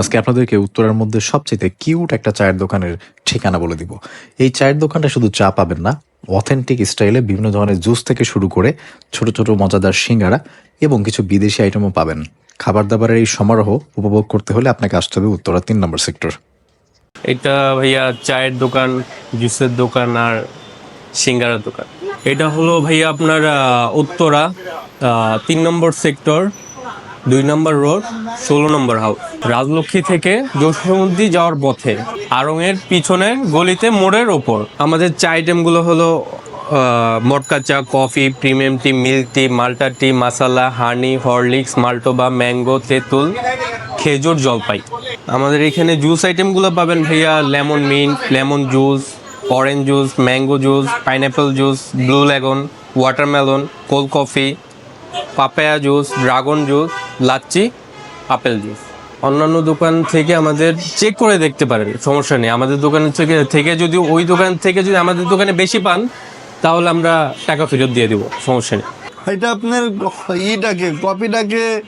আজকে আপনাদেরকে উত্তরার মধ্যে সবচেয়ে কিউট একটা চায়ের দোকানের ঠিকানা বলে দিব। এই চায়ের দোকানটা শুধু চা পাবেন না অথেন্টিক স্টাইলে বিভিন্ন ধরনের জুস থেকে শুরু করে ছোট ছোট মজাদার সিঙ্গারা এবং কিছু বিদেশি আইটেমও পাবেন। খাবার দাবারের এই সমারোহ উপভোগ করতে হলে আপনাকে আসতে হবে উত্তরা তিন নম্বর সেক্টর। এটা ভাইয়া চায়ের দোকান, জুসের দোকান আর সিঙ্গারার দোকান। এটা হলো ভাইয়া আপনার উত্তরা তিন নম্বর সেক্টর। দুই নম্বর রোড, ষোলো নম্বর হাউস রাজলক্ষ্মী থেকে জসীমুদ্দি যাওয়ার পথে, আড়ংয়ের পিছনের গলিতে মোড়ের ওপর। আমাদের চা আইটেমগুলো হলো মটকা চা, coffee premium tea milk tea মাল্টা টি মাসালা হানি হরলিক্স মাল্টোবা ম্যাঙ্গো তেঁতুল, খেজুর, জলপাই। আমাদের এখানে জুস আইটেমগুলো পাবেন ভাইয়া lemon mint lemon juice orange juice mango juice pineapple juice blue lagoon watermelon cold coffee papaya juice, dragon juice, lassi, apple juice. অন্যান্য দোকান থেকে আমাদের চেক করে দেখতে পারেন, সমস্যা নেই। আমাদের দোকান থেকে থেকে যদি, ওই দোকান থেকে যদি আমাদের দোকানে বেশি পান, তাহলে আমরা টাকা ফেরত দিয়ে দেবো, সমস্যা নেই। এটা আপনার ইটাকে কপিটাকে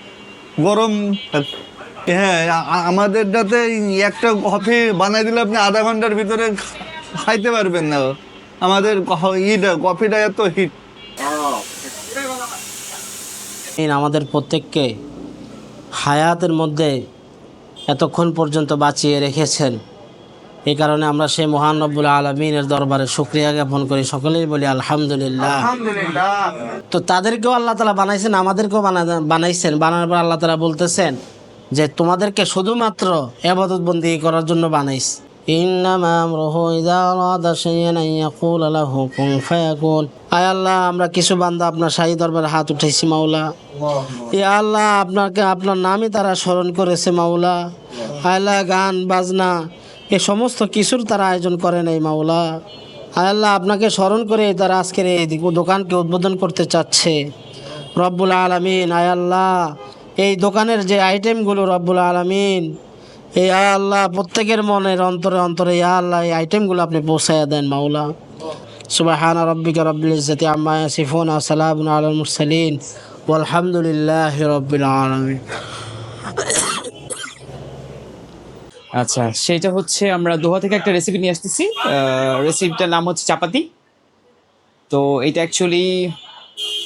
গরম হ্যাঁ আ- আ- আমাদেরটাতে একটা কফি বানাই দিলে আপনি আধা ঘণ্টার ভিতরে খাইতে পারবেন না। আমাদের ইটা, কফিটা এত হিট আমাদের প্রত্যেককে হায়াতের মধ্যে এতক্ষণ পর্যন্ত বাঁচিয়ে রেখেছেন। এই কারণে আমরা সেই মহান রব্বুল আলমিনের দরবারে শুক্রিয়া জ্ঞাপন করি। সকলেই বলি আলহামদুলিল্লাহ। তো তাদেরকেও আল্লাহ তালা বানাইছেন আমাদেরকেও বানা- বানাইছেন। বানানোর পর আল্লাহ তালা বলতেছেন যে তোমাদেরকে শুধুমাত্র এবাদত বন্দি করার জন্য বানাইস ইন্নামা আমরুহু ইযা আরাদা শাইআন আন ইয়াকুলা লাহু, কুন ফায়াকুন আয় আল্লাহ, আমরা কিছু বান্দা আপনার শাহী দরবারে হাত উঠাইছি, মাওলা। ইয়া আল্লাহ, আপনাকে আপনার নামই তারা স্মরণ করেছে, মাওলা। আল্লাহ, গান, বাজনা, এ সমস্ত কিছুর তারা আয়োজন করে নাই, মাওলা। আয় আল্লাহ, আপনাকে স্মরণ করে তারা আজকের এই দিক- দোকানকে উদ্বোধন করতে চাচ্ছে। রব্বুল আলমিন, আয় আল্লাহ, এই দোকানের যে আইটেমগুলো রব্বুল আলমিন এই আয় আল্লাহ, প্রত্যেকের মনের অন্তরে অন্তরে ইয়া আল্লাহ, এই আইটেমগুলো আপনি পৌঁছাইয়া দেন, মাওলা। সুবাহান রব্বিকা রব্বিল ইজ্জতি আম্মা ইয়াসিফুন ওয়া সালামুন আলাল মুরসালিন। ওয়ালহামদুলিল্লাহি রব্বিল আলামিন। আচ্ছা সেটা হচ্ছে আমরা দোহা থেকে একটা রেসিপি নিয়ে আসতেছি। রেসিপিটার নাম হচ্ছে চাপাতি। তো এটা অ্যাকচুয়ালি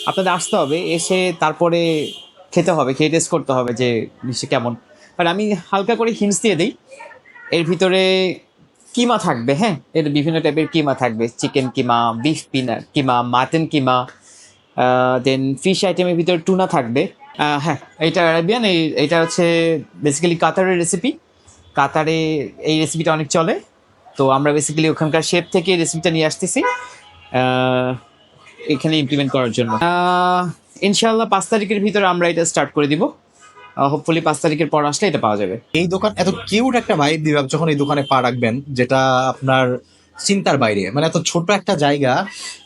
আপনাদের আসতে হবে, এসে তারপরে খেতে হবে, খেয়ে টেস্ট করতে হবে যে জিনিসটা কেমন। আর আমি হালকা করে হিন্টস দিয়ে দিই। এর ভিতরে কিমা থাকবে হ্যাঁ? এর বিভিন্ন টাইপের কিমা থাকবে। চিকেন কিমা বিফ পিনা কিমা মাটন কিমা দেন ফিশ আইটেমের ভিতরে টুনা থাকবে। হ্যাঁ এটা অ্যারাবিয়ান এই এটা হচ্ছে বেসিক্যালি কাতারের রেসিপি কাতারে এই রেসিপিটা অনেক চলে। তো আমরা বেসিক্যালি ওখানকার শেপ থেকে রেসিপিটা নিয়ে আসতেছি। এখানে ইমপ্লিমেন্ট করার জন্য। আহ, ইনশাআল্লাহ পাঁচ তারিখের ভিতরে আমরা এটা স্টার্ট করে দিব। হোপফুলি পাঁচ তারিখের পর আসলে এটা পাওয়া যাবে। এই দোকান, এত কিউট একটা ভাইব দিবে যখন এই দোকানে পা রাখবেন, যেটা আপনার চিন্তার বাইরে। মানে এত ছোট একটা জায়গা,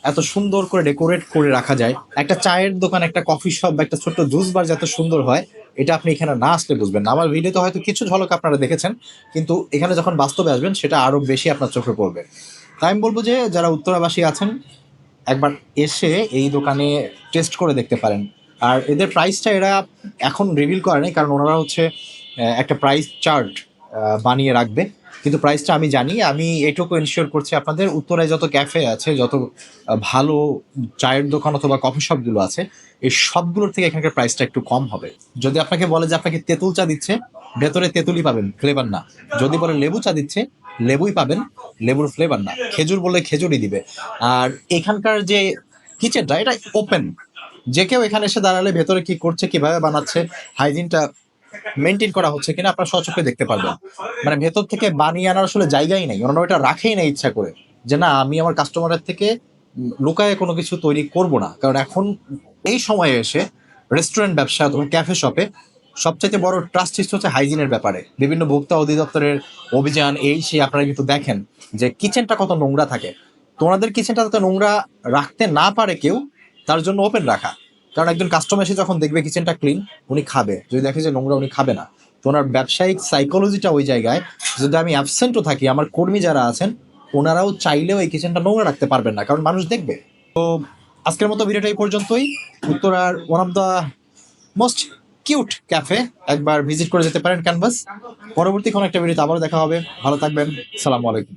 এত সুন্দর করে ডেকোরেট করে রাখা যায়। একটা চায়ের দোকান, একটা কফি শপ বা একটা ছোট্ট জুস বার যত সুন্দর হয়, এটা আপনি এখানে না আসলে বুঝবেন না। আমার ভিডিওতে হয়তো কিছু ঝলক আপনারা দেখেছেন, কিন্তু এখানে যখন বাস্তবে আসবেন, সেটা আরও বেশি আপনার চোখে পড়বে। তাই আমি বলব যে, যারা উত্তরাবাসী আছেন, একবার এসে এই দোকানে টেস্ট করে দেখতে পারেন। আর এদের প্রাইসটা এরা এখন রিভিল করে করেনি কারণ ওনারা হচ্ছে একটা প্রাইস চার্ট বানিয়ে রাখবে কিন্তু প্রাইসটা আমি জানি, আমি এটুকু এনশিওর করছি আপনাদের, উত্তরায় যত ক্যাফে আছে, যত ভালো চায়ের দোকান অথবা কফি শপগুলো আছে, এই সবগুলোর থেকে এখানকার প্রাইসটা একটু কম হবে। যদি আপনাকে বলে যে আপনাকে তেঁতুল চা দিচ্ছে, ভেতরে তেঁতুলই পাবেন ফ্লেভার না। যদি বলে লেবু চা দিচ্ছে, লেবুই পাবেন, লেবুর ফ্লেভার না। খেজুর বলে খেজুরই দিবে। আর এখানকার যে কিচেনটা এটা ওপেন যে কেউ এখানে এসে দাঁড়ালে ভেতরে কি করছে, কীভাবে বানাচ্ছে হাইজিনটা মেনটেন করা হচ্ছে কিনা আপনার সচক্ষে দেখতে পারবেন। মানে ভেতর থেকে বানিয়ে আনার আসলে জায়গাই নেই, ওনারা ওটা রাখেই না ইচ্ছা করে যে না, আমি আমার কাস্টমারের থেকে লুকায়ে কোনো কিছু তৈরি করব না। কারণ এখন এই সময়ে এসে রেস্টুরেন্ট ব্যবসা অথবা ক্যাফে শপে সবচেয়ে বড় ট্রাস্ট ইস্যু হচ্ছে হাইজিনের ব্যাপারে। বিভিন্ন ভোক্তা অধিদপ্তরের অভিযান, এই সেই আপনারা কিন্তু দেখেন যে কিচেনটা কত নোংরা থাকে। তো ওনাদের কিচেনটা যাতে নোংরা রাখতে না পারে কেউ তার জন্য ওপেন রাখা। কারণ একজন কাস্টমার এসে যখন দেখবে কিচেনটা ক্লিন উনি খাবে। যদি দেখে যে নোংরা, উনি খাবে না। তো ওনার ব্যবসায়িক সাইকোলজিটা ওই জায়গায়, যদি আমি অ্যাবসেন্টও থাকি, আমার কর্মী যারা আছেন, ওনারাও চাইলেও এই কিচেনটা নোংরা রাখতে পারবেন না, কারণ মানুষ দেখবে। তো আজকের মতো ভিডিওটা এই পর্যন্তই। উত্তরার one of the most cute cafe একবার ভিজিট করে যেতে পারেন ক্যানভাস পরবর্তী কোনো একটা ভিডিওতে আবারও দেখা হবে। ভালো থাকবেন। সালামু আলাইকুম।